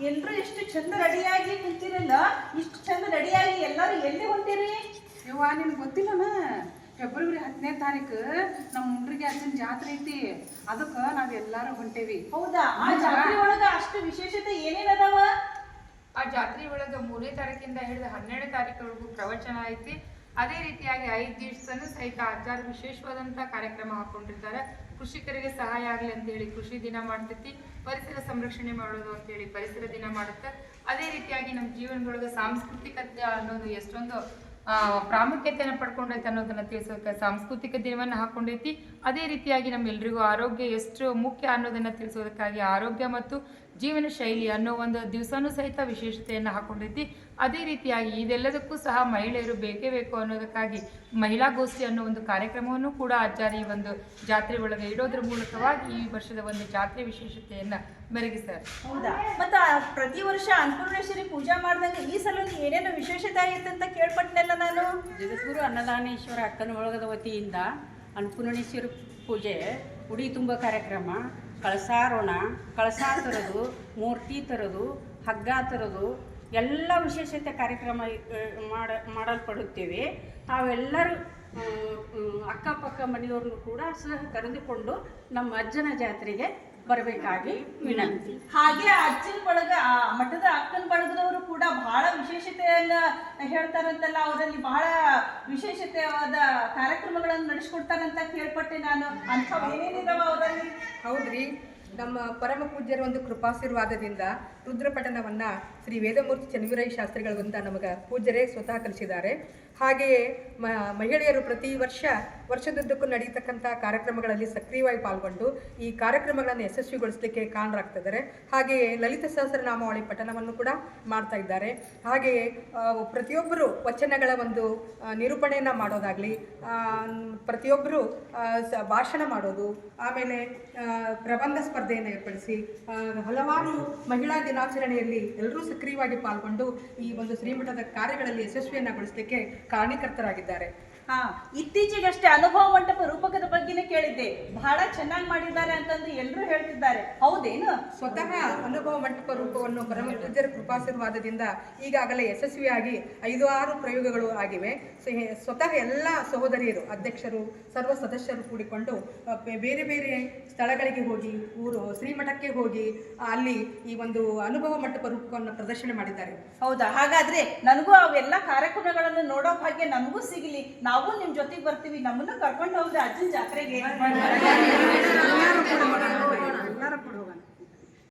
ಎಲ್ರು ಎಷ್ಟು ಚಂದ ರೆಡಿಯಾಗಿ ಕುಂತಿರಲ್ಲ ಇಷ್ಟು ಚಂದ ರೆಡಿಯಾಗಿ ಎಲ್ಲರೂ ಎಲ್ಲಿ ಹೊಂಟಿರಿ? ಯವ್ವ ನಿಮ್ಗೆ ಗೊತ್ತಿಲ್ಲನ? ಫೆಬ್ರವರಿ ಹತ್ತನೇ ತಾರೀಕು ನಮ್ಮ ಮುಂಡ್ರಿಗೆ ಅಜ್ಜನ ಜಾತ್ರೆ ಐತಿ. ಅದಕ್ಕೆ ನಾವ್ ಎಲ್ಲಾರು ಹೊಂಟೇವಿ. ಹೌದಾ? ಆ ಜಾತ್ರೆ ಒಳಗ ಅಷ್ಟು ವಿಶೇಷತೆ ಏನೇನ್ ಅದಾವ? ಆ ಜಾತ್ರೆ ಒಳಗ ಮೂರನೇ ತಾರೀಕಿಂದ ಹಿಡಿದು ಹನ್ನೆರಡನೇ ತಾರೀಕವರೆಗೂ ಪ್ರವಚನ ಐತಿ. ಅದೇ ರೀತಿಯಾಗಿ ಐದು ದಿವಸನೂ ಸಹಿತ ಆಚಾರ ವಿಶೇಷವಾದಂತ ಕಾರ್ಯಕ್ರಮ ಹಾಕೊಂಡಿರ್ತಾರೆ. ಕೃಷಿಕರಿಗೆ ಸಹಾಯ ಆಗಲಿ ಅಂತ ಹೇಳಿ ಕೃಷಿ ದಿನ ಮಾಡ್ತೈತಿ, ಪರಿಸರ ಸಂರಕ್ಷಣೆ ಮಾಡೋದು ಅಂತ ಹೇಳಿ ಪರಿಸರ ದಿನ ಮಾಡುತ್ತೆ. ಅದೇ ರೀತಿಯಾಗಿ ನಮ್ಮ ಜೀವನದೊಳಗೆ ಸಾಂಸ್ಕೃತಿಕತೆ ಅನ್ನೋದು ಎಷ್ಟೊಂದು ಪ್ರಾಮುಖ್ಯತೆಯನ್ನು ಪಡ್ಕೊಂಡೈತೆ ಅನ್ನೋದನ್ನ ತಿಳಿಸೋಕೆ ಸಾಂಸ್ಕೃತಿಕ ದಿನವನ್ನು ಹಾಕೊಂಡೈತಿ. ಅದೇ ರೀತಿಯಾಗಿ ನಮ್ಮೆಲ್ರಿಗೂ ಆರೋಗ್ಯ ಎಷ್ಟು ಮುಖ್ಯ ಅನ್ನೋದನ್ನ ತಿಳಿಸೋದಕ್ಕಾಗಿ ಆರೋಗ್ಯ ಮತ್ತು ಜೀವನ ಶೈಲಿ ಅನ್ನೋ ಒಂದು ದಿವಸನೂ ಸಹಿತ ವಿಶೇಷತೆಯನ್ನು ಹಾಕೊಂಡೈತಿ. ಅದೇ ರೀತಿಯಾಗಿ ಇದೆಲ್ಲದಕ್ಕೂ ಸಹ ಮಹಿಳೆಯರು ಬೇಕೇ ಬೇಕು ಅನ್ನೋದಕ್ಕಾಗಿ ಮಹಿಳಾ ಗೋಷ್ಠಿ ಅನ್ನೋ ಒಂದು ಕಾರ್ಯಕ್ರಮವನ್ನು ಕೂಡ ಅಜ್ಜಾರಿ ಒಂದು ಜಾತ್ರೆ ಒಳಗೆ ಇಡೋದ್ರ ಮೂಲಕವಾಗಿ ಈ ವರ್ಷದ ಒಂದು ಜಾತ್ರೆ ವಿಶೇಷತೆಯನ್ನು ಮೆರಗಿಸ್ತಾರೆ. ಹೌದಾ? ಮತ್ತ ಪ್ರತಿ ವರ್ಷ ಅನ್ನಪೂರ್ಣೇಶ್ವರಿ ಪೂಜಾ ಮಾಡಿದಂಗೆ ಈ ಸಲ ಏನೇನು ವಿಶೇಷತೆ ಆಗಿತ್ತು ಅಂತ ಕೇಳ್ಪಟ್ನಲ್ಲ ನಾನು ಜಗದ್ಗುರು ಅನ್ನದಾನೇಶ್ವರ ಅಕ್ಕನ ಒಳಗದ ವತಿಯಿಂದ ಅನ್ನಪೂರ್ಣೇಶ್ವರ ಪೂಜೆ, ಉಡಿ ತುಂಬ ಕಾರ್ಯಕ್ರಮ ಕಳಸಾರೋಣ ಕಳಸ ತರೋದು, ಮೂರ್ತಿ ತರೋದು, ಹಗ್ಗ ತರೋದು, ಎಲ್ಲ ವಿಶೇಷತೆ ಕಾರ್ಯಕ್ರಮ ಮಾಡ, ಮಾಡಲ್ಪಡುತ್ತೇವೆ. ತಾವೆಲ್ಲರೂ ಅಕ್ಕಪಕ್ಕ ಮನೆಯವ್ರನ್ನು ಕೂಡ ಸಹ ಕರೆದುಕೊಂಡು ನಮ್ಮ ಅಜ್ಜನ ಜಾತ್ರೆಗೆ ಬರಬೇಕಾಗಿ ವಿನಂತಿ. ಹಾಗೆ ಅಜ್ಜನ ಬಳಗ ಮಠದ ಅಕ್ಕನ ಬಳಗದವರು ಕೂಡ ಬಹಳ ವಿಶೇಷತೆಯನ್ನ ಹೇಳ್ತಾರಂತಲ್ಲ, ಅವರಲ್ಲಿ ಬಹಳ ವಿಶೇಷತೆಯಾದ ಕಾರ್ಯಕ್ರಮಗಳನ್ನು ನಡೆಸ್ಕೊಡ್ತಾರಂತ ಕೇಳ್ಪಟ್ಟೆ ನಾನು. ಅಂತ ಏನೇನಿದಾವ ಅವರಲ್ಲಿ? ಹೌದ್ರಿ. ನಮ್ಮ ಪರಮ ಪೂಜ್ಯರ ಒಂದು ಕೃಪಾಶೀರ್ವಾದದಿಂದ ರುದ್ರಪಠನವನ್ನು ಶ್ರೀ ವೇದಮೂರ್ತಿ ಚನ್ನವೀರಯ್ಯ ಶಾಸ್ತ್ರಿಗಳಿಂದ ನಮಗೆ ಪೂಜ್ಯರೇ ಸ್ವತಃ ಕಲಿಸಿದ್ದಾರೆ. ಹಾಗೆಯೇ ಮಹಿಳೆಯರು ಪ್ರತಿ ವರ್ಷ ವರ್ಷದುದ್ದಕ್ಕೂ ನಡೆಯತಕ್ಕಂಥ ಕಾರ್ಯಕ್ರಮಗಳಲ್ಲಿ ಸಕ್ರಿಯವಾಗಿ ಪಾಲ್ಗೊಂಡು ಈ ಕಾರ್ಯಕ್ರಮಗಳನ್ನು ಯಶಸ್ವಿಗೊಳಿಸಲಿಕ್ಕೆ ಕಾರಣರಾಗ್ತಿದ್ದಾರೆ. ಹಾಗೆಯೇ ಲಲಿತ ಸಹಸ್ರನಾಮಾವಳಿ ಪಠನವನ್ನು ಕೂಡ ಮಾಡ್ತಾ ಇದ್ದಾರೆ. ಹಾಗೆಯೇ ಪ್ರತಿಯೊಬ್ಬರು ವಚನಗಳ ಒಂದು ನಿರೂಪಣೆಯನ್ನು ಮಾಡೋದಾಗಲಿ ಪ್ರತಿಯೊಬ್ಬರು ಭಾಷಣ ಮಾಡೋದು, ಆಮೇಲೆ ಪ್ರಬಂಧ ಸ್ಪರ್ಧೆಯನ್ನು ಏರ್ಪಡಿಸಿ ಹಲವಾರು ಮಹಿಳಾ ದಿನಾಚರಣೆಯಲ್ಲಿ ಎಲ್ಲರೂ ಸಕ್ರಿಯವಾಗಿ ಪಾಲ್ಗೊಂಡು ಈ ಒಂದು ಶ್ರೀಮಠದ ಕಾರ್ಯಗಳಲ್ಲಿ ಯಶಸ್ವಿಯನ್ನಗೊಳಿಸಲಿಕ್ಕೆ ಕಾರಣೀಕರ್ತರಾಗಿದ್ದಾರೆ. ಹಾ ಇತ್ತೀಚೆಗಷ್ಟೇ ಅನುಭವ ಮಂಟಪ ರೂಪಕದ ಬಗ್ಗೆನೇ ಕೇಳಿದ್ದೆ. ಬಹಳ ಚೆನ್ನಾಗಿ ಮಾಡಿದ್ದಾರೆ ಅಂತಂದು ಎಲ್ಲರೂ ಹೇಳ್ತಿದ್ದಾರೆ. ಹೌದೇನು? ಸ್ವತಃ ಅನುಭವ ಮಂಟಪ ರೂಪವನ್ನು ಪರಮ ಪೂಜ್ಯರ ಕೃಪಾಶೀರ್ವಾದದಿಂದ ಈಗಾಗಲೇ ಯಶಸ್ವಿಯಾಗಿ ಐದು ಆರು ಪ್ರಯೋಗಗಳು ಆಗಿವೆ. ಸ್ವತಃ ಎಲ್ಲ ಸಹೋದರಿಯರು ಅಧ್ಯಕ್ಷರು ಸರ್ವ ಸದಸ್ಯರು ಕೂಡಿಕೊಂಡು ಬೇರೆ ಬೇರೆ ಸ್ಥಳಗಳಿಗೆ ಹೋಗಿ ಊರು ಶ್ರೀಮಠಕ್ಕೆ ಹೋಗಿ ಅಲ್ಲಿ ಈ ಒಂದು ಅನುಭವ ಮಂಟಪ ರೂಪವನ್ನು ಪ್ರದರ್ಶನ ಮಾಡಿದ್ದಾರೆ. ಹೌದಾ? ಹಾಗಾದ್ರೆ ನನಗೂ ಅವೆಲ್ಲ ಕಾರ್ಯಕ್ರಮಗಳನ್ನು ನೋಡೋ ಭಾಗ್ಯ ನಮಗೂ ಸಿಗಲಿ. ನಾವು ನಿಮ್ ಜೊತೆಗೆ ಬರ್ತೀವಿ ನಮ್ಮನ್ನು ಕರ್ಕೊಂಡು ಹೋಗ್ರಿ ಅಜ್ಜನ ಜಾತ್ರೆಗೆ